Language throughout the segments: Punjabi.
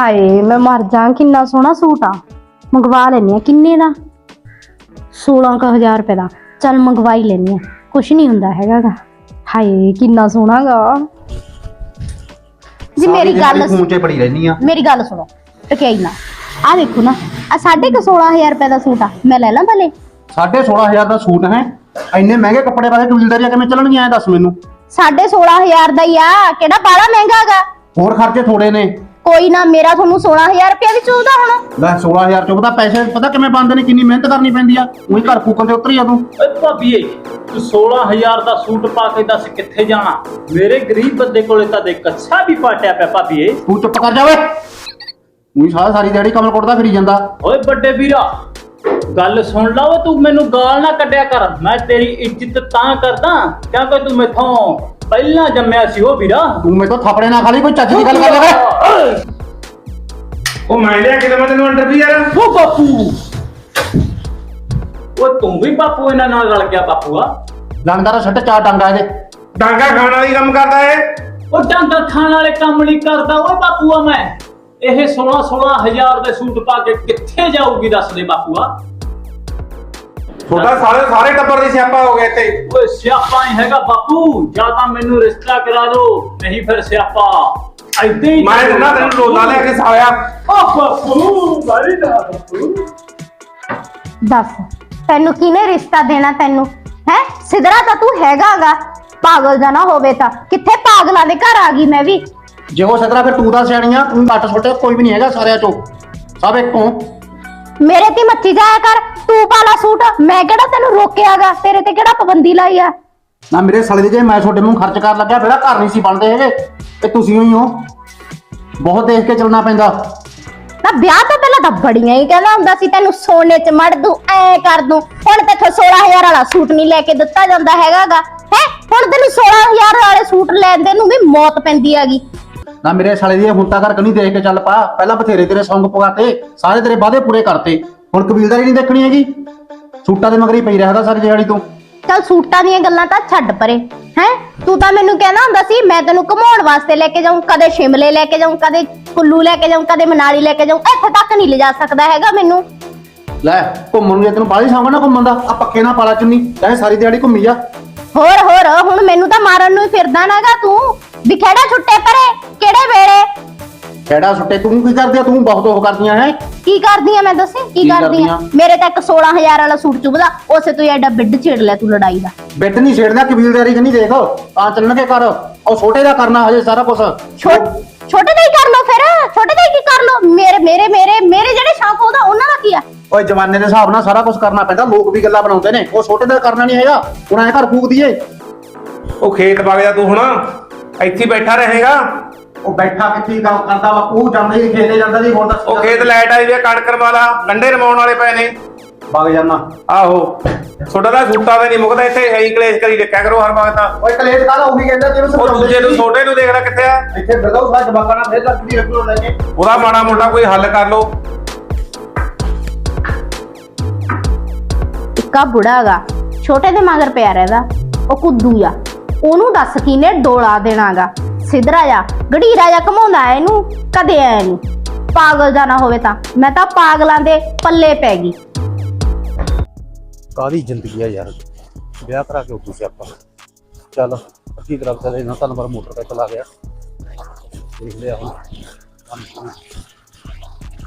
ਹਾਏ ਮੈਂ ਮਰ ਜਾ ਕਿੰਨਾ ਸੋਹਣਾ ਸੂਟ ਆ। ਮੰਗਵਾ ਲੈਣੀ ਆ ਕਿੰਨੇ ਦਾ? 16000 ਰੁਪਏ ਦਾ। ਚੱਲ ਮੰਗਵਾਈ ਲੈਣੀ ਆ ਕੁਛ ਨਹੀਂ ਹੁੰਦਾ ਹੈਗਾਗਾ। ਹਾਏ ਕਿੰਨਾ ਸੋਹਣਾ ਗਾ ਜੀ ਮੇਰੀ ਗੱਲ ਪੜੀ ਰਹਿਨੀ ਆ। ਮੇਰੀ ਗੱਲ ਸੁਣੋ ਟਕਿਆਈ ਨਾ। ਆ ਦੇਖੋ ਨਾ ਆ ਸਾਢੇ ਕੁ 16000 ਰੁਪਏ ਦਾ ਸੂਟ ਆ। ਮੈਂ ਲੈ ਲਾਂ ਭਲੇ? 16500 ਦਾ ਸੂਟ ਹੈ। ਇੰਨੇ ਮਹਿੰਗੇ ਕੱਪੜੇ ਪਾ ਕੇ ਕਬੀਲਦਾਰੀਆਂ ਕਿਵੇਂ ਚੱਲਣਗੀਆਂ ਐ ਦੱਸ ਮੈਨੂੰ। ਸਾਢੇ 16000 ਦਾ ਹੀ ਆ ਕਿਹੜਾ ਬਾਹਲਾ ਮਹਿੰਗਾ ਗਾ ਹੋਰ ਖਰਚੇ ਥੋੜੇ ਨੇ। ਕੋਈ ਨਾ ਮੇਰਾ ਤੁਹਾਨੂੰ 16000 ਰੁਪਏ ਵੀ ਚੁੱਕਦਾ ਹੁਣ। ਲੈ 16000 ਚੁੱਕਦਾ ਪੈਸੇ ਪਤਾ ਕਿਵੇਂ ਬਣਦੇ ਨੇ ਕਿੰਨੀ ਮਿਹਨਤ ਕਰਨੀ ਪੈਂਦੀ ਆ? ਉਹੀ ਘਰ ਫੂਕਣ ਤੇ ਉਤਰੀ ਆ ਤੂੰ। ਓਏ ਭਾਬੀਏ ਤੂੰ 16000 ਦਾ ਸੂਟ ਪਾ ਕੇ ਦੱਸ ਕਿੱਥੇ ਜਾਣਾ? ਮੇਰੇ ਗਰੀਬ ਬੰਦੇ ਕੋਲੇ ਤਾਂ ਦੇਖ ਕੱਛਾ ਵੀ ਪਾਟਿਆ ਪਿਆ ਭਾਬੀਏ ਤੂੰ ਚੁੱਪ ਕਰ ਜਾ ਓਏ। ਉਹੀ ਸਾਰਾ ਸਾਰੀ ਦਿਹਾੜੀ ਕਮਲ ਕੋਟਦਾ ਫਿਰੀ ਜਾਂਦਾ। ਓਏ ਵੱਡੇ ਵੀਰਾ ਗੱਲ ਸੁਣ ਲਾ ਓ ਤੂੰ ਮੈਨੂੰ ਗਾਲ ਨਾ ਕੱਢਿਆ ਕਰ। ਮੈਂ ਤੇਰੀ ਇੱਜ਼ਤ ਤਾਂ ਕਰਦਾ ਕਿਉਂਕਿ ਤੂੰ ਮੈਥੋਂ ਪਹਿਲਾਂ ਜੰਮਿਆ ਸੀ ਉਹ ਵੀਰਾ? ਤੂੰ ਮੇਰੇ ਤੋਂ ਥਾਪੜੇ ਨਾ ਖਾਲੀ ਕੋਈ ਚੱਜ ਦੀ ਗੱਲ ਕਰ ਲੈ ਓਏ। ਉਹ ਮੈਂ ਲਿਆ ਕੇ ਦਵਾਂ ਤੈਨੂੰ ਅੰਡਰ ਵੀ ਯਾਰ ਉਹ ਬਾਪੂ। ਓਏ ਤੂੰ ਵੀ ਬਾਪੂ ਇਹਨਾਂ ਨਾਲ ਰਲ ਗਿਆ ਬਾਪੂਆ ਲੰਗਦਾਰਾ ਛੱਟ ਚਾਰ ਡਾਂਗਾ ਇਹਦੇ। ਡਾਂਗਾ ਖਾਣ ਵਾਲੀ ਕੰਮ ਕਰਦਾ ਏ ਉਹ ਡਾਂਗਾ ਖਾਣ ਵਾਲੇ ਕੰਮ ਨਹੀਂ ਕਰਦਾ ਓਏ ਬਾਪੂਆ ਮੈਂ। ਇਹ 16 16000 ਦੇ ਸੂਟ ਪਾ ਕੇ ਕਿੱਥੇ ਜਾਊਗੀ ਦੱਸ ਦੇ ਬਾਪੂਆ ਤੁਹਾਡਾ ਸਾਰੇ ਸਾਰੇ ਟੱਬਰ ਦੀ ਸਿਆਪਾ ਹੋ ਗਿਆ ਇੱਥੇ। ਓਏ ਸਿਆਪਾ ਨਹੀਂ ਹੈਗਾ ਬਾਪੂ ਜਾਂ ਤਾਂ ਮੈਨੂੰ ਰਿਸ਼ਤਾ ਕਰਾ ਦਿਓ ਨਹੀਂ ਫਿਰ ਸਿਆਪਾ। ਐਦਾਂ ਹੀ ਮੈਂ ਦਿੰਦਾ ਤੈਨੂੰ ਲੋਲਾ ਲੈ ਕੇ ਸਾਲਿਆ ਓ ਬਾਪੂ ਮਾਰੀ ਨਾ ਬਾਪੂ। ਦੱਸ ਤੈਨੂੰ ਕਿਹਨੇ ਰਿਸ਼ਤਾ ਦੇਣਾ ਤੈਨੂੰ? ਹੈ? ਸਿਧਰਾ ਤਾਂ ਤੂੰ ਹੈਗਾਗਾ। ਪਾਗਲ ਜਾਣਾ ਹੋਵੇ ਤਾਂ। ਕਿੱਥੇ ਪਾਗਲਾਂ ਦੇ ਘਰ ਆ ਗਈ ਮੈਂ ਵੀ? ਜੇ ਉਹ ਸਦਰਾ ਫਿਰ ਤੂੰ ਦਾ ਸਿਆਣੀਆਂ ਤੂੰ ਘੱਟ ਛੋਟੇ ਕੋਈ ਵੀ ਨਹੀਂ ਹੈਗਾ ਸਾਰਿਆਂ ਚੋਂ। ਸਭ ਇੱਕੋ। ਮੇਰੇ ਤੇ ਮੱਚੀ ਜਾਇਆ ਕਰ। ਤੂੰ ਪਾਲਾ ਸੂਟ। ਮੈਂ ਕਿਹੜਾ ਤੈਨੂੰ ਰੋਕਿਆਗਾ? ਤੇਰੇ ਤੇ ਕਿਹੜਾ ਪਾਬੰਦੀ ਲਾਈ ਆ? ਨਾ ਮੇਰੇ ਸਾਲੇ ਦੇ ਜੇ ਮੈਂ ਤੁਹਾਡੇ ਮੂੰਹ ਖਰਚ ਕਰਨ ਲੱਗਿਆ ਮੇਰਾ ਘਰ ਨਹੀਂ ਸੀ ਬਣਦੇ ਹੈਗੇ। ਤੇ ਤੁਸੀਂ ਹੀ ਹੋ। ਬਹੁਤ ਦੇਖ ਕੇ ਚੱਲਣਾ ਪੈਂਦਾ। ਨਾ ਵਿਆਹ ਤੋਂ ਪਹਿਲਾਂ ਤਾਂ ਬੜੀਆਂ ਹੀ ਕਹਿੰਦਾ ਹੁੰਦਾ ਸੀ ਤੈਨੂੰ ਸੋਨੇ 'ਚ ਮੜ ਦੂੰ ਐ ਕਰ ਦੂੰ। ਹੁਣ ਤੇ 16000 ਵਾਲਾ ਸੂਟ ਨਹੀਂ ਲੈ ਕੇ ਦਿੱਤਾ ਜਾਂਦਾ ਹੈਗਾਗਾ। ਹੈ? ਹੁਣ ਤੈਨੂੰ 16000 ਵਾਲੇ ਸੂਟ ਲੈਂਦੇ ਨੂੰ ਵੀ ਮੌਤ ਪੈਂਦੀ ਹੈਗੀ। ਨਾ ਮੇਰੇ ਸਾਲੇ ਦੀ ਹੁਣ ਤਾਂ ਕਰ ਕਨੀ ਦੇਖ ਕੇ ਚੱਲ ਪਾ। ਪਹਿਲਾਂ ਬਥੇਰੇ ਤੇਰੇ ਸੌਂਗ ਪਵਾਤੇ ਸਾਰੇ ਤੇਰੇ ਵਾਅਦੇ ਪੂਰੇ ਕਰਤੇ। ਹੁਣ ਕਬੀਲਦਾਰੀ ਨਹੀਂ ਦੇਖਣੀ ਹੈਗੀ। ਸੂਟਾਂ ਦੇ ਮਗਰ ਹੀ ਪਈ ਰਹਿਦਾ ਸਾਰੀ ਦਿਹਾੜੀ ਤੂੰ। ਚਲ ਸੂਟਾਂ ਦੀਆਂ ਗੱਲਾਂ ਤਾਂ ਛੱਡ ਪਰੇ। ਹੈ? ਤੂੰ ਤਾਂ ਮੈਨੂੰ ਕਹਿੰਦਾ ਹੁੰਦਾ ਸੀ ਮੈਂ ਤੈਨੂੰ ਘੁਮਾਉਣ ਵਾਸਤੇ ਲੈ ਕੇ ਜਾਊਂ ਕਦੇ ਸ਼ਿਮਲੇ ਲੈ ਕੇ ਜਾਊਂ ਕਦੇ ਕੁੱਲੂ ਲੈ ਕੇ ਜਾਊਂ ਕਦੇ ਮਨਾਲੀ ਲੈ ਕੇ ਜਾਊਂ ਇੱਥੇ ਤੱਕ ਨਹੀਂ ਲਿਜਾ ਸਕਦਾ ਹੈਗਾ ਮੈਨੂੰ। ਲੈ ਘੁੰਮਣ ਨੂੰ ਜੇ ਤੈਨੂੰ ਬਾਹਲੀ ਸੌਂਗ ਨਾ ਘੁੰਮਣ ਦਾ ਆ ਪੱਕੇ ਨਾ ਪਾਲਾ ਚੁੰਨੀ ਚਾਹੇ ਸਾਰੀ ਦਿਹਾੜੀ ਘੁੰਮੀ ਜਾ। ਹੋਰ ਹੋਰ ਹੁਣ ਮੈਨੂੰ ਤਾਂ ਮਾਰਨ ਨੂੰ ਹੀ ਫਿਰਦਾ ਨਾਗਾ ਤੂੰ। ਵੀ ਖੇੜਾ ਛੁੱਟੇ ਪਰੇ ਕਿਹੜੇ ਵੇਲੇ? ਕਿਹੜਾ ਸੁੱਟੇ ਤੂੰ ਕੀ ਕਰਦੀ ਆ? ਤੂੰ ਬਹੁਤ ਉਹ ਕਰਦੀਆਂ ਹੈ? ਕੀ ਕਰਦੀ ਆ ਮੈਂ ਦੱਸੇ? ਕੀ ਕੀ ਕਰਦੀ ਆ ਕਰਦੀ ਆਂ? ਮੇਰੇ ਤਾਂ ਇੱਕ 16000 ਵਾਲਾ ਸੂਟ ਚੁਬਦਾ ਉਸੇ ਤੋਂ ਹੀ ਐਡਾ ਬਿੱਡ ਛੇੜ ਲਿਆ ਤੂੰ ਲੜਾਈ ਦਾ। ਬਿੱਟ ਨਹੀਂ ਛੇੜਦਾ ਕਬੀਲਦਾਰੀ ਕਿ ਨਹੀਂ ਦੇਖ। ਤਾਂ ਚੱਲਣਗੇ ਕਰ ਉਹ ਛੋਟੇ ਦਾ ਕਰਨਾ ਹਜੇ ਸਾਰਾ ਕੁਝ ਛੋਟ ਛੋਟੇ ਦਾ ਹੀ ਕਰ ਲੋ ਫਿਰ। ਛੋਟੇ ਦਾ ਹੀ ਕੀ ਕਰ ਲੋ ਮੇਰੇ ਮੇਰੇ ਮੇਰੇ ਮੇਰੇ ਜਿਹੜੇ ਸ਼ੌਂਕ ਉਹਦਾ ਉਹਨਾਂ ਦਾ ਕੀ ਆ? ਓਏ ਜਮਾਨੇ ਦੇ ਹਿਸਾਬ ਨਾਲ ਸਾਰਾ ਕੁਝ ਕਰਨਾ ਪੈਂਦਾ। ਲੋਕ ਵੀ ਗੱਲਾਂ ਬਣਾਉਂਦੇ ਨੇ। ਉਹ ਛੋਟੇ ਦਾ ਕਰਨਾ ਨਹੀਂ ਹੈਗਾ। ਹੁਣ ਐ ਘਰ ਫੂਕ ਦਈਏ। ਉਹ ਖੇਤ ਵਗ ਜਾ ਤੂੰ ਹੁਣ। ਇੱਥੇ ਹੀ ਬੈਠਾ ਰਹੇਗਾ। ਉਹ ਬੈਠਾ ਕਿੱਥੇ ਕੰਮ ਕਰਦਾ ਵਾ ਉਹ ਜਾਂਦਾ ਹੀ ਖੇਤੇ ਜਾਂਦਾ ਸੀ ਹੁਣ ਦੱਸ ਉਹ ਖੇਤ ਲਾਈਟ ਆਈ ਵੀ ਆ, ਕਣਕ ਰਵਾਲਾ ਗੰਡੇ ਰਮਾਉਣ ਵਾਲੇ ਪਏ ਨੇ। ਵਗ ਜਾਣਾ ਆਹੋ। ਤੁਹਾਡਾ ਤਾਂ ਸੂਟਾਂ ਦਾ ਨਹੀਂ ਮੁੱਕਦਾ ਇੱਥੇ ਐਂ ਕਲੇਸ਼ ਕਰੀ ਰੱਖਿਆ ਕਰੋ ਹਰ ਵਕਤ ਤਾਂ। ਓਏ ਕਲੇਸ਼ ਕਾਹਦਾ ਉਹੀ ਕਹਿੰਦਾ ਜਿਹਨੂੰ ਉਹ ਦੂਜੇ ਨੂੰ ਛੋਟੇ ਨੂੰ ਦੇਖਦਾ ਕਿੱਥੇ ਆ? ਇੱਥੇ ਫਿਰਦਾ ਉਹ ਸਾਡਾ ਜਵਾਕਾਂ ਨਾਲ ਫੇਰ ਲੱਗਦੀ ਰੱਖੋ ਲੈ ਕੇ ਉਹਦਾ ਮਾੜਾ ਮੋਟਾ ਕੋਈ ਹੱਲ ਕਰ ਲਓ। ਇੱਕਾ ਬੁੜਾਗਾ ਛੋਟੇ ਦੇ ਮਗਰ ਪਿਆ ਰਹਿਦਾ ਉਹ ਕੁੱਦੂ ਆ। ਉਹਨੂੰ ਦੱਸ ਕਿਨੇ ਡੋਲਾ ਦੇਣਾਗਾ? ਸਿਧਰਾ ਜਾ ਗੜੀਰਾ ਜਾ ਕਮਾਉਂਦਾ ਐ ਇਹਨੂੰ, ਕਦੇ ਐ ਨਹੀਂ। ਪਾਗਲ ਜਾਣਾ ਹੋਵੇ ਤਾਂ। ਮੈਂ ਤਾਂ ਪਾਗਲਾਂ ਦੇ ਪੱਲੇ ਪੈ ਗਈ। ਕਾਦੀ ਜ਼ਿੰਦਗੀ ਆ ਯਾਰ? ਵਿਆਹ ਕਰਾ ਕੇ ਉੱਤੂ ਸਿਆਪਾ ਚੱਲ, ਅੱਧੀ ਤਰ੍ਹਾਂ ਤੇ ਨਾ ਤਾਂ ਨੰਬਰ ਮੋਟਰ ਤੇ ਚਲਾ ਗਿਆ। ਦੇਖ ਲਿਆ ਹੁਣ। ਕੰਮ ਕੰਮ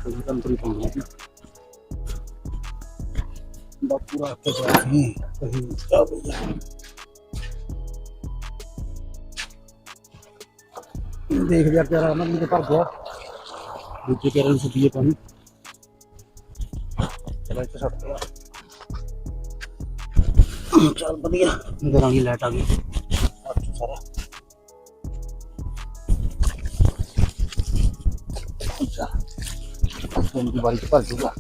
ਕੋਈ ਕੰਮ ਤਰੀ ਪੰਗੀ ਬਾਪੂ ਰਾਤ ਤੇ ਸੀ ਕਹੀਂ ਆ ਦੇਖ ਲਿਆ ਤੇਰਾ ਨਾ ਮੈਨੂੰ ਭਰ ਗਿਆ ਦੂਜੇ ਕੇਰਾਂ ਨੂੰ ਸੁੱਟੀਏ ਪਾਣੀ ਚਲ ਇੱਥੇ ਛੱਡ ਦਿਆ ਚੱਲ ਵਧੀਆ। ਅੰਦਰ ਦੀ ਲਾਈਟ ਆ ਗਈ। ਅੱਛਾ ਸਾਰਾ। ਅੱਛਾ। ਫੋਨ ਦੀ ਬਾਰੀ ਚ ਭਰ ਜੂਗਾ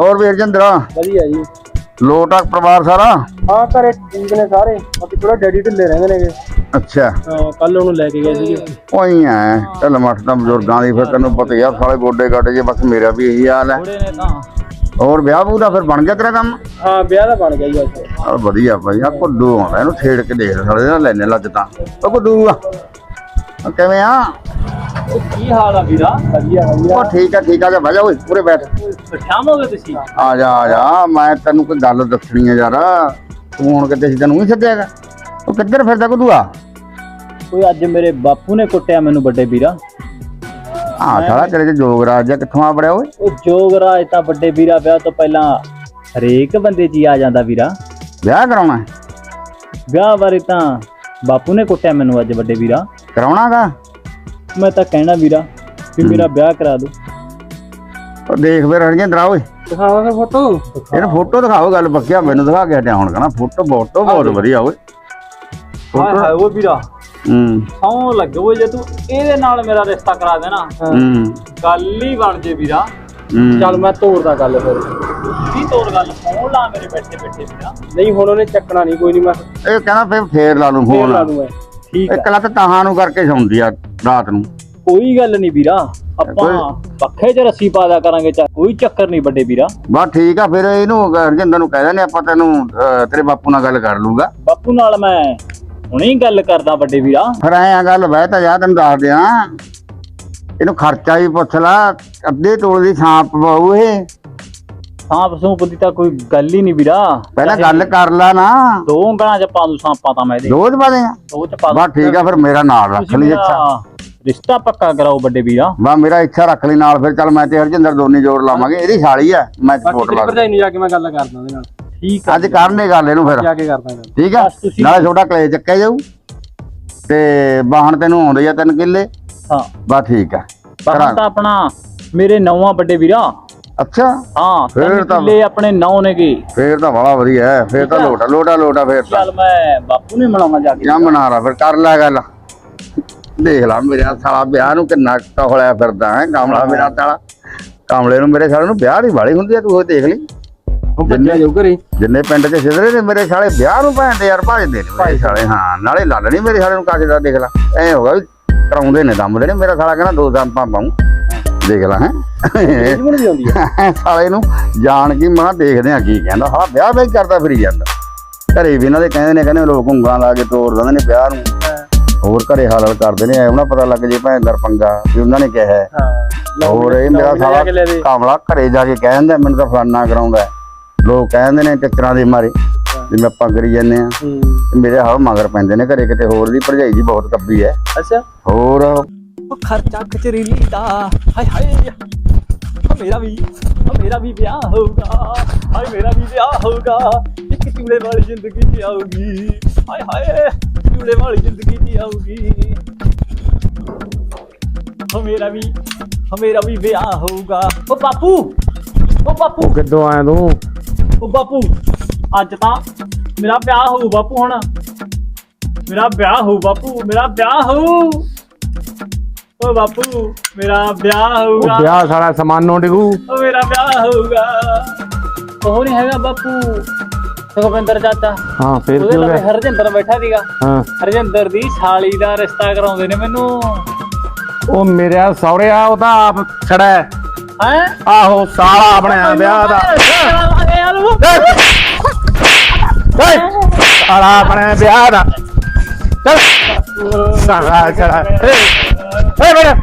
ਹੋਰ ਵੀਰ ਜਿੰਦਰਾ ਵਧੀਆ ਜੀ। ਲੋਟਕ ਪਰਿਵਾਰ ਸਾਰਾ? ਹਾਂ ਘਰੇ ਠੀਕ ਨੇ ਸਾਰੇ। ਬਾਕੀ ਥੋੜਾ ਡੈਡੀ ਢਿੱਲੇ ਰਹਿੰਦੇ ਨੇਗੇ। ਅੱਛਾ। ਕੱਲ ਉਹਨੂੰ ਲੈ ਕੇ ਗਏ ਸੀਗੇ। ਉਹੀ ਐ ਢਿੱਲ ਮੱਠ ਤਾਂ ਬਜ਼ੁਰਗਾਂ ਦੀ ਫਿਰ ਤੈਨੂੰ ਪਤਾ ਆ ਸਾਲੇ ਗੋਡੇ ਗਾਡੇ ਜੇ ਬਸ ਮੇਰਾ ਵੀ ਇਹੀ ਹਾਲ ਹੈ। ਹੋਰ ਵਿਆਹ ਬੂ ਦਾ ਫਿਰ ਬਣ ਗਿਆ ਤੇਰਾ ਕੰਮ? ਹਾਂ ਵਿਆਹ ਦਾ ਬਣ ਗਿਆ ਜੀ ਆ ਵਧੀਆ ਭਾਈ ਆ ਕੁੱਦੂ ਆਉਂਦਾ ਇਹਨੂੰ ਛੇੜ ਕੇ ਦੇਖ ਸਾਲੇ ਨਾਲ ਲੈਨੇ ਲੱਜ ਤਾਂ। ਉਹ ਕੁੱਦੂ ਆ। ਕਿਵੇਂ ਆ? ਕੀ ਹਾਲ ਆ ਵੀਰਾ? ਵਧੀਆ ਉਹ ਠੀਕ ਆ ਠੀਕ ਆ ਜਾ ਬਹਿ ਜਾ ਓਏ ਪੂਰੇ ਬੈਠ। ਤੁਸੀਂ? ਆ ਜਾ ਆ ਜਾ ਮੈਂ ਤੈਨੂੰ ਕੋਈ ਗੱਲ ਦੱਸਣੀ ਆ ਯਾਰ। ਤੂੰ ਹੁਣ ਕਿਤੇ ਸੀ ਤੈਨੂੰ ਹੀ ਸੱਦਿਆਗਾ ਉਹ ਕਿੱਧਰ ਫਿਰਦਾ ਕੁੱਦੂ ਆ ਕੋਈ ਅੱਜ ਮੇਰੇ ਬਾਪੂ ਨੇ ਕੁੱਟਿਆ ਮੈਨੂੰ ਵੱਡੇ ਵੀਰਾ। ਆ ਸਾਲਾ ਤੇਰੇ ਚ ਜੋਗਰਾਜ ਆ ਕਿੱਥੋਂ ਆ ਬੜਿਆ ਓਏ? ਉਹ ਜੋਗਰਾਜ ਤਾਂ ਵੱਡੇ ਵੀਰਾ ਵਿਆਹ ਤੋਂ ਪਹਿਲਾਂ ਹਰੇਕ ਬੰਦੇ 'ਚ ਹੀ ਆ ਜਾਂਦਾ ਵੀਰਾ। ਵਿਆਹ ਕਰਾਉਣਾ ਹੈ? ਵਿਆਹ ਬਾਰੇ ਤਾਂ ਬਾਪੂ ਨੇ ਕੁੱਟਿਆ ਮੈਨੂੰ ਅੱਜ ਵੱਡੇ ਵੀਰਾ। ਕਰਾਉਣਾਗਾ ਮੈਂ ਤਾਂ ਕਹਿਣਾ ਵੀਰਾ ਵੀ ਮੇਰਾ ਵਿਆਹ ਕਰਾ ਦੋ ਉਹ ਦੇਖ ਫਿਰ ਰਣਜਿੰਦਰਾ ਓਏ। ਦਿਖਾਵਾਂਗਾ ਫੋਟੋ। ਇਹਨੂੰ ਫੋਟੋ ਦਿਖਾਓ ਗੱਲ ਪੱਕਿਆ ਮੈਨੂੰ ਦਿਖਾ ਕੇ ਹਟਿਆ ਹੁਣ ਕਹਣਾ। ਫੋਟੋ ਫੋਟੋ ਬਹੁਤ ਵਧੀਆ ਓਏ। ਹਾਏ ਹਾਏ ਉਹ ਵੀਰਾ। ਹੂੰ। ਸੌਂ ਲੱਗੇ ਜੇ ਤੂੰ ਇਹਦੇ ਨਾਲ ਮੇਰਾ ਰਿਸ਼ਤਾ ਕਰਾ ਦੇਣਾ। ਹੂੰ। ਗੱਲ ਹੀ ਬਣ ਜੇ ਵੀਰਾ। ਹੂੰ। ਚੱਲ ਮੈਂ ਤੋੜਦਾ ਗੱਲ ਫਿਰ। ਕੀ ਤੋੜ ਗੱਲ? ਫੋਨ ਲਾ ਮੇਰੇ ਬੈਠੇ ਬੈਠੇ ਵੀਰਾ। ਨਹੀਂ ਹੁਣ ਉਹਨੇ ਚੱਕਣਾ ਨਹੀਂ ਕੋਈ ਨਹੀਂ ਮੈਂ ਇਹ ਕਹਿੰਦਾ ਫਿਰ ਫੇਰ ਲਾ ਲੂੰ ਫੋਨ ਮੈਂ ਠੀਕ ਇੱਕ ਲੱਤ ਤਾਹਾਂ ਨੂੰ ਕਰਕੇ ਸੌਂਦੀ ਆ ਰਾਤ ਨੂੰ। ਕੋਈ ਗੱਲ ਨਹੀਂ ਵੀਰਾ ਆਪਾਂ ਪੱਖੇ 'ਚ ਰੱਸੀ ਪਾ ਦਿਆ ਕਰਾਂਗੇ ਚਾ ਕੋਈ ਚੱਕਰ ਨਹੀਂ ਵੱਡੇ ਵੀਰਾ। ਬਸ ਠੀਕ ਆ ਫਿਰ ਇਹਨੂੰ ਰਜਿੰਦਰ ਨੂੰ ਕਹਿ ਦਿੰਦੇ ਆਪਾਂ ਤੈਨੂੰ ਤੇਰੇ ਬਾਪੂ ਨਾਲ ਗੱਲ ਕਰ ਲੂਗਾ। ਬਾਪੂ ਨਾਲ ਮੈਂ ਹੁਣੇ ਗੱਲ ਕਰਦਾ ਵੱਡੇ ਵੀਰਾ। ਫਿਰ ਐ ਆ ਗੱਲ ਬਹਿ ਤਾਂ ਜਾ ਤੈਨੂੰ ਦੱਸ ਦਿਆਂ। ਇਹਨੂੰ ਖਰਚਾ ਵੀ ਪੁੱਛ ਲਾ ਅੱਧੇ ਤੋਲ ਦੀ ਛਾਂਪ ਪਵਾਉ ਇਹ। ਸਾਂਪ ਸੂਪ ਦੀ ਤਾਂ ਕੋਈ ਗੱਲ ਹੀ ਨਹੀਂ ਵੀਰਾ। ਪਹਿਲਾਂ ਗੱਲ ਕਰ ਲਾ ਨਾ। ਦੋ ਉਂਗਲਾਂ 'ਚ ਪਾ ਦੂ ਸਾਂਪਾਂ ਤਾਂ ਮੈਂ ਇਹਦੇ। ਰੋਜ਼ ਪਾ ਦੇਗਾ ਦੋ 'ਚ ਪਾ ਦੂੰ। ਬਸ ਠੀਕ ਆ ਫਿਰ ਮੇਰਾ ਨਾਲ ਰੱਖ ਲਈ ਅੱਛਾ ਰਿਸ਼ਤਾ ਪੱਕਾ ਕਰਾਓ ਵੱਡੇ ਵੀਰਾ। ਬਾ ਮੇਰਾ ਇੱਛਾ ਰੱਖ ਲਈ ਨਾਲ ਫਿਰ ਚੱਲ ਮੈਂ ਤੇ ਹਰਜਿੰਦਰ ਦੋਨੇ ਜੋੜ ਲਾਵਾਂਗੇ। ਇਹਦੀ ਛਾਲੀ ਆ ਮੈਂ ਸਪੋਰਟ ਲਾ ਭਰਜਾਈ ਨੂੰ ਜਾ ਕੇ ਮੈਂ ਗੱਲ ਕਰਦਾ ਉਹਦੇ ਨਾਲ। ਠੀਕ ਅੱਜ ਕਰਨੇ ਗੱਲ ਇਹਨੂੰ ਫਿਰ। ਕੇ ਕਰਦਾ ਗੱਲ। ਠੀਕ ਆ? ਨਾਲੇ ਛੋਟਾ ਕਲੇ ਚੱਕਿਆ ਜਾਊ। ਤੇ ਬਾਹਣ ਤੈਨੂੰ ਆਉਂਦੇ ਆ ਤਿੰਨ ਕਿੱਲੇ। ਹਾਂ। ਬਸ ਠੀਕ ਆ। ਬਾਹਰ ਤਾਂ ਆਪਣਾ ਮੇਰੇ ਨੌਵਾਂ ਵੱਡੇ ਵੀਰਾ। ਅੱਛਾ। ਹਾਂ ਫਿਰ ਤਾਂ- ਕਿੱਲੇ ਆਪਣੇ ਨੌ ਨੇਗੇ। ਫੇਰ ਤਾਂ ਬੜਾ ਵਧੀਆ ਹੈ ਫੇਰ ਤਾਂ। ਲੋਟਾ ਲੋਟਾ ਲੋਟਾ ਫੇਰ ਤਾਂ। ਚੱਲ ਮੈਂ ਬਾਪੂ ਨੇ ਮਿਲਾਵਾਂ ਜਾ ਕੇ। ਜਾਂ ਲਾ ਫਿਰ ਕਰ ਲੈ ਗੱਲ। ਦੇਖ ਲਾ ਮੇਰਾ ਸਾਲਾ ਵਿਆਹ ਨੂੰ ਕਿੰਨਾ ਕਹਲਿਆ ਫਿਰਦਾ ਹੈ ਕਾਮਲਾ ਮੇਰਾ ਸਾਲਾ। ਕਾਮਲੇ ਨੂੰ ਮੇਰੇ ਸਾਲੇ ਨੂੰ ਵਿਆਹ ਦੀ ਵਾਲੀ ਹੁੰਦੀ ਆ ਤੂੰ ਉਹ ਦੇਖ ਲਈ। ਜਿੰਨੇ ਜੋ ਕਰੇ ਜਿੰਨੇ ਪਿੰਡ 'ਚ ਸਿਧਰੇ ਨੇ ਮੇਰੇ ਸਾਲੇ ਵਿਆਹ ਨੂੰ ਭੈਣ ਦੇ ਯਾਰ ਭਜਦੇ ਨੇ ਮੇਰੇ ਸਾਲੇ। ਹਾਂ ਨਾਲੇ ਲੱਲ ਨਹੀਂ ਮੇਰੇ ਸਾਲੇ ਨੂੰ ਕਾਜੇ ਦਾ ਦੇਖ ਲਾ। ਐ ਹੋਗਾ ਵੀ ਕਰਾਉਂਦੇ ਨੇ ਦਮਦੇ ਨੇ। ਮੇਰਾ ਸਾਲਾ ਕਹਿੰਦਾ ਦੋ ਦਮ ਪਾਉਂ। ਦੇਖ ਲਾ ਹੈ। ਜੀਵਨ ਵੀ ਆਉਂਦੀ ਹੈ ਸਾਲੇ ਨੂੰ ਜਾਣ ਕੇ ਮਾ ਦੇਖਦੇ ਆ ਕੀ ਕਹਿੰਦਾ। ਹਾਂ ਵਿਆਹ ਵੀ ਕਰਦਾ ਫਿਰੀ ਜਾਂਦਾ ਘਰੇ ਵੀ ਇਹਨਾਂ ਦੇ ਕਹਿੰਦੇ ਨੇ ਕਹਿੰਦੇ ਲੋਕ ਉਂਗਲਾਂ ਲਾ ਕੇ ਤੋੜ ਦਿੰਦੇ ਨੇ ਵਿਆਹ ਨੂੰ। ਹੋਰ ਘਰੇ ਹਾਲਲ ਕਰਦੇ ਨੇ ਉਹਨਾਂ ਪਤਾ ਲੱਗ ਜੇ ਭੈਣ ਦਰ ਪੰਗਾ ਵੀ ਉਹਨਾਂ ਨੇ ਕਿਹਾ ਹੈ। ਹੋਰ ਇਹ ਮੇਰਾ ਸਾਲਾ ਕਾਮਲਾ ਘਰੇ ਜਾ ਕੇ ਕਹਿ ਦਿੰਦਾ ਮੈਨੂੰ ਤਾਂ ਫਲਾਨਾ ਕਰਾਉਂਦਾ। ਲੋਕ ਕਹਿੰਦੇ ਨੇ ਟਿੱਚਰਾਂ ਦੇ ਮਾਰੇ ਜਿਵੇਂ ਆਪਾਂ ਕਰੀ ਜਾਂਦੇ ਆ ਮੇਰੇ ਹਾਲ ਮਗਰ ਪੈਂਦੇ ਨੇ ਘਰੇ ਕਿਤੇ ਹੋਰ ਦੀ ਭਰਜਾਈ ਦੀ ਬਹੁਤ ਕੱਬੀ ਹੈ। ਅੱਛਾ। ਹੋਰ ਉਹ ਖਰਚਾ ਕਚਰੀਲੀ ਦਾ ਹਾਏ ਹਾਏ। ਆ ਮੇਰਾ ਵੀ ਆ ਮੇਰਾ ਵੀ ਵਿਆਹ ਹੋਊਗਾ। ਹਾਏ ਮੇਰਾ ਵੀ ਵਿਆਹ ਹੋਊਗਾ। ਇੱਕ ਚੂੜੇ ਵਾਲੀ ਜ਼ਿੰਦਗੀ ਜੀ ਆਊਗੀ। ਹਾਏ ਹਾਏ ਚੂੜੇ ਵਾਲੀ ਜ਼ਿੰਦਗੀ ਜੀ ਆਊਗੀ। ਹੋ ਮੇਰਾ ਵੀ ਹੋ ਮੇਰਾ ਵੀ ਵਿਆਹ ਹੋਊਗਾ। ਉਹ ਬਾਪੂ ਉਹ ਬਾਪੂ। ਕਿੱਦੋਂ ਆਇਆ ਤੂੰ? ਉਹ ਬਾਪੂ ਅੱਜ ਤਾਂ ਮੇਰਾ ਵਿਆਹ ਹੋਊ ਬਾਪੂ ਹੁਣ। ਮੇਰਾ ਵਿਆਹ ਹੋਊ ਬਾਪੂ ਮੇਰਾ ਵਿਆਹ ਹੋਊ। ਓ ਬਾਪੂ ਮੇਰਾ ਵਿਆਹ ਹੋਊਗਾ। ਵਿਆਹ ਸਾਰਾ ਸਮਾਨੋਂ ਡਿਗੂ। ਓ ਮੇਰਾ ਵਿਆਹ ਹੋਊਗਾ। ਉਹ ਨਹੀਂ ਹੈਗਾ ਬਾਪੂ ਸੁਖਵਿੰਦਰ ਚਾਚਾ। ਹਾਂ ਫੇਰ ਉਹਦੇ ਕੀ ਹੋ ਨਾਲ ਗਿਆ? ਹਰਜਿੰਦਰ ਬੈਠਾ ਸੀਗਾ। ਹਾਂ। ਹਰਜਿੰਦਰ ਦੀ ਸਾਲੀ ਦਾ ਰਿਸ਼ਤਾ ਕਰਾਉਂਦੇ ਨੇ ਮੈਨੂੰ। ਉਹ ਮੇਰਾ ਸਹੁਰਿਆ ਉਹ ਤਾਂ ਆਪ ਛੜਾ ਹੈ। ਹੈ? ਆਹੋ ਸਾਲਾ ਬਣਿਆ ਵਿਆਹ ਦਾ। ਓਏ ਸਾਲਾ ਬਣਿਆ ਵਿਆਹ ਦਾ। ਚੱਲ। ਸਾਲਾ ਏ ਏ ਮੇਰਾ